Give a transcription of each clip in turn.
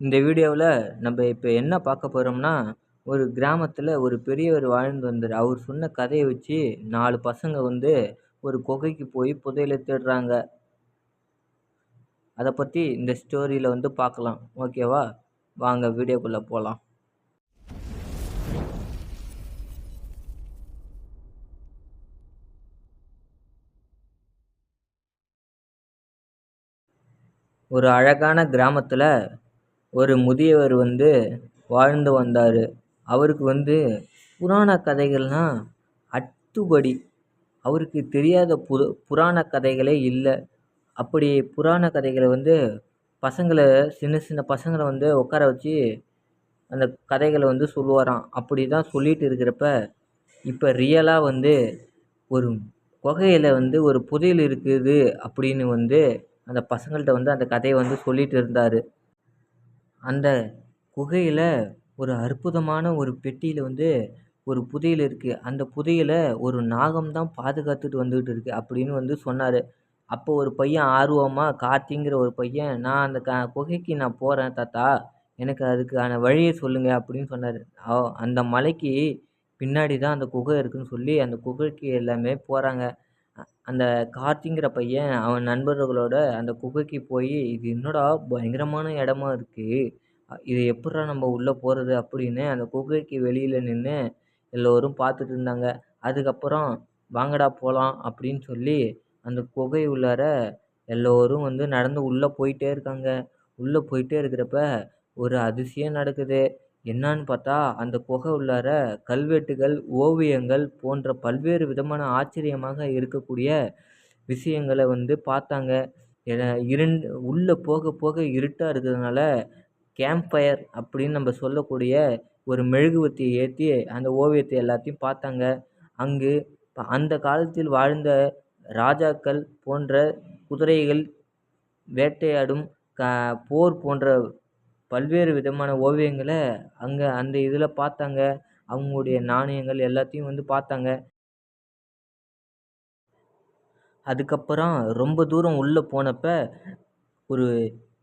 இந்த வீடியோவில் நம்ம இப்போ என்ன பார்க்க போகிறோம்னா ஒரு கிராமத்தில் ஒரு பெரியவர் வாழ்ந்து வந்தார். அவர் சொன்ன கதையை வச்சு நாலு பசங்க வந்து ஒரு குகைக்கு போய் புதையலை தேடுறாங்க. அதை பற்றி இந்த ஸ்டோரியில் வந்து பார்க்கலாம். ஓகேவா வாங்க வீடியோக்குள்ளே போகலாம் ஒரு அழகான கிராமத்தில் ஒரு முதியவர் வந்து வாழ்ந்து வந்தார். அவருக்கு வந்து புராண கதைகள்னால் அத்துப்படி அவருக்கு தெரியாத புது புராண கதைகளே இல்லை. அப்படி புராண கதைகளை வந்து பசங்களை சின்ன சின்ன பசங்களை வந்து உட்கார வச்சு அந்த கதைகளை வந்து சொல்லுவாராம். அப்படி தான் சொல்லிட்டு இருக்கிறப்ப இப்போ ரியலாக வந்து ஒரு குகையில் வந்து ஒரு புதையல் இருக்குது அப்படின்னு வந்து அந்த பசங்கள்கிட்ட வந்து அந்த கதையை வந்து சொல்லிட்டு இருந்தார். அந்த குகையில் ஒரு அற்புதமான ஒரு பெட்டியில் வந்து ஒரு புதையல் இருக்குது அந்த புதையலை ஒரு நாகம் தான் பாதுகாத்துட்டு வந்துக்கிட்டு இருக்குது அப்படின்னு வந்து சொன்னார். அப்போ ஒரு பையன் ஆர்வமாக கார்த்திங்கிற ஒரு பையன் நான் அந்த க குகைக்கு நான் போகிறேன் தாத்தா. எனக்கு அதுக்கான வழியை சொல்லுங்கள் அப்படின்னு சொன்னார். அந்த மலைக்கு பின்னாடி தான் அந்த குகை இருக்குதுன்னு சொல்லி அந்த குகைக்கு எல்லாமே போகிறாங்க அந்த கார்த்திங்கிற பையன் அவன் நண்பர்களோட அந்த குகைக்கு போய் இது என்னடா பயங்கரமான இடமா இருக்குது இது எப்புட்றா நம்ம உள்ளே போகிறது அப்படின்னு அந்த குகைக்கு வெளியில் நின்று எல்லோரும் பார்த்துட்டு இருந்தாங்க. அதுக்கப்புறம் வாங்கடா போகலாம் அப்படின்னு சொல்லி அந்த குகை உள்ளார எல்லோரும் வந்து நடந்து உள்ளே போயிட்டே இருக்காங்க. உள்ளே போயிட்டே இருக்கிறப்ப ஒரு அதிசயம் நடக்குது. என்னான்னு பார்த்தா அந்த குகை உள்ளார கல்வெட்டுகள் ஓவியங்கள் போன்ற பல்வேறு விதமான ஆச்சரியமாக இருக்கக்கூடிய விஷயங்களை வந்து பார்த்தாங்க. இருண்டு உள்ளே போக போக இருட்டாக இருக்கிறதுனால கேம்ப் ஃபயர் அப்படின்னு நம்ம சொல்லக்கூடிய ஒரு மெழுகுவர்த்தியை ஏற்றி அந்த ஓவியத்தை எல்லாத்தையும் பார்த்தாங்க. அங்கு அந்த காலத்தில் வாழ்ந்த ராஜாக்கள் போன்ற குதிரைகள் வேட்டையாடும் க போர் போன்ற பல்வேறு விதமான ஓவியங்களை அங்கே அந்த இதில் பார்த்தாங்க. அவங்களுடைய நாணயங்கள் எல்லாத்தையும் வந்து பார்த்தாங்க. அதுக்கப்புறம் ரொம்ப தூரம் உள்ளே போனப்போ ஒரு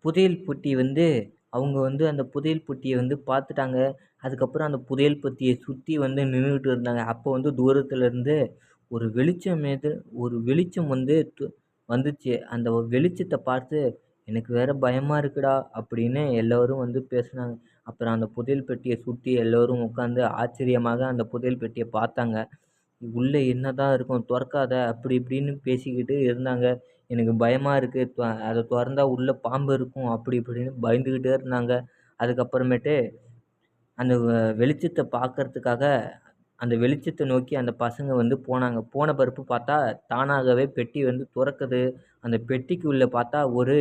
புதையல் பெட்டி வந்து அவங்க வந்து அந்த புதையல் பெட்டியை வந்து பார்த்துட்டாங்க. அதுக்கப்புறம் அந்த புதையல் பெட்டியை சுற்றி வந்து நின்றுக்கிட்டு இருந்தாங்க. அப்போ வந்து தூரத்துலேருந்து ஒரு வெளிச்சம் எது ஒரு வெளிச்சம் வந்து வந்துச்சு. அந்த வெளிச்சத்தை பார்த்து எனக்கு வேறு பயமாக இருக்குடா அப்படின்னு எல்லோரும் வந்து பேசினாங்க. அப்புறம் அந்த புதையல் பெட்டியை சுற்றி எல்லோரும் உட்காந்து ஆச்சரியமாக அந்த புதையல் பெட்டியை பார்த்தாங்க. உள்ளே என்ன தான் இருக்கும் திறக்காத அப்படி இப்படின்னு பேசிக்கிட்டு இருந்தாங்க. எனக்கு பயமாக இருக்குது அதை திறந்தா உள்ளே பாம்பு இருக்கும் அப்படி இப்படின்னு பயந்துக்கிட்டே இருந்தாங்க. அதுக்கப்புறமேட்டு அந்த வெளிச்சத்தை பார்க்கறதுக்காக அந்த வெளிச்சத்தை நோக்கி அந்த பசங்க வந்து போனாங்க. போன பிறப்பு பார்த்தா தானாகவே பெட்டி வந்து திறக்குது. அந்த பெட்டிக்கு உள்ளே பார்த்தா ஒரு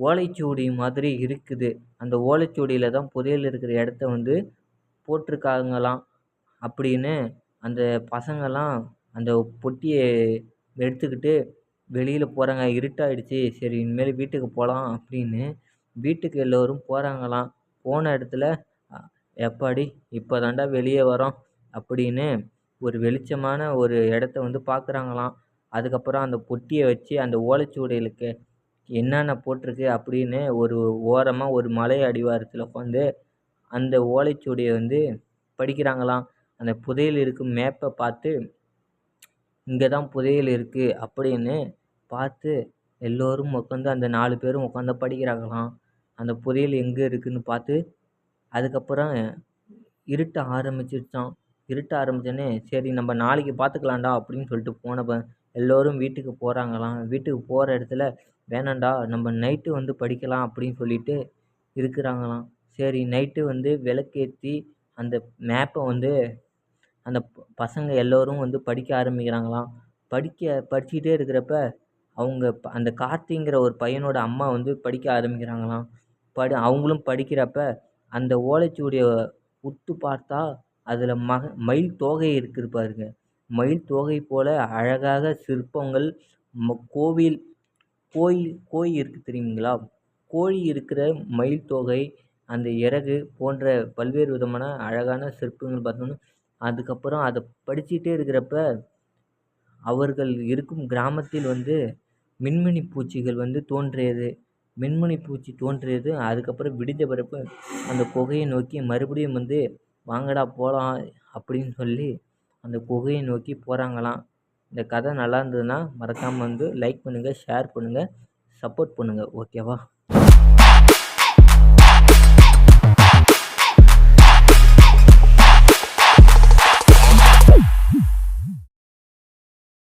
ஓலைச்சுவடி மாதிரி இருக்குது. அந்த ஓலைச்சுவடியில் தான் புதையல் இருக்கிற இடத்த வந்து போட்டிருக்காங்களாம். அப்படின்னு அந்த பசங்கள்லாம் அந்த பொட்டியை எடுத்துக்கிட்டு வெளியில் போகிறாங்க இருட்டாயிடுச்சு. சரி இனிமேல் வீட்டுக்கு போகலாம் அப்படின்னு வீட்டுக்கு எல்லோரும் போகிறாங்களாம் போன இடத்துல எப்பாடி இப்போ தாண்டா வெளியே வரோம் அப்படின்னு ஒரு வெளிச்சமான ஒரு இடத்த வந்து பார்க்குறாங்களாம் அதுக்கப்புறம் அந்த பொட்டியை வச்சு அந்த ஓலைச்சுவடிகளுக்கு என்னென்ன போட்டிருக்கு அப்படின்னு ஒரு ஓரமாக ஒரு மலை அடிவாரத்தில் உட்காந்து அந்த ஓலைச்சுவடியை வந்து படிக்கிறாங்களாம். அந்த புதையல் இருக்கும் மேப்பை பார்த்து இங்கே தான் புதையல் இருக்குது அப்படின்னு பார்த்து எல்லோரும் உட்காந்து அந்த நாலு பேரும் உட்காந்து படிக்கிறாங்களாம். அந்த புதையல் எங்கே இருக்குதுன்னு பார்த்து அதுக்கப்புறம் இருட்ட ஆரம்பிச்சிருச்சான் இருட்ட ஆரம்பித்தோடனே சரி நம்ம நாளைக்கு பார்த்துக்கலாம்டா அப்படின்னு சொல்லிட்டு போனப்போ எல்லோரும் வீட்டுக்கு போகிறாங்களாம் வீட்டுக்கு போகிற இடத்துல வேணாம்டா நம்ம நைட்டு வந்து படிக்கலாம் அப்படின்னு சொல்லிட்டு இருக்கிறாங்களாம். சரி நைட்டு வந்து விளக்கேற்றி அந்த மேப்பை வந்து அந்த பசங்க எல்லோரும் வந்து படிக்க ஆரம்பிக்கிறாங்களாம். படிக்க படிச்சுக்கிட்டே இருக்கிறப்ப அவங்க அந்த கார்த்திங்கிற ஒரு பையனோட அம்மா வந்து படிக்க ஆரம்பிக்கிறாங்களாம். படி அவங்களும் படிக்கிறப்ப அந்த ஓலைச்சுவடியை உற்று பார்த்தா அதில் மக மயில் தோகை இருக்குது பாருங்க. மயில் தோகை போல் அழகாக சிற்பங்கள் கோவில் கோயில் கோழி இருக்குது தெரியுங்களா? கோழி இருக்கிற மயில் தோகை அந்த இறகு போன்ற பல்வேறு விதமான அழகான சிற்பங்கள் பார்த்தோன்னா அதுக்கப்புறம் அதை படிச்சுட்டே இருக்கிறப்ப அவர்கள் இருக்கும் கிராமத்தில் வந்து மின்மினி பூச்சிகள் வந்து தோன்றியது. மின்மினி பூச்சி தோன்றியது. அதுக்கப்புறம் விடிஞ்ச பிறப்பு அந்த குகையை நோக்கி மறுபடியும் வந்து வாங்கடா போகலாம் அப்படின்னு சொல்லி அந்த குகையை நோக்கி போகிறாங்களாம் இந்த கதை நல்லா இருந்ததுன்னா மறக்காமல் வந்து லைக் பண்ணுங்கள் ஷேர் பண்ணுங்கள் சப்போர்ட் பண்ணுங்கள் ஓகேவா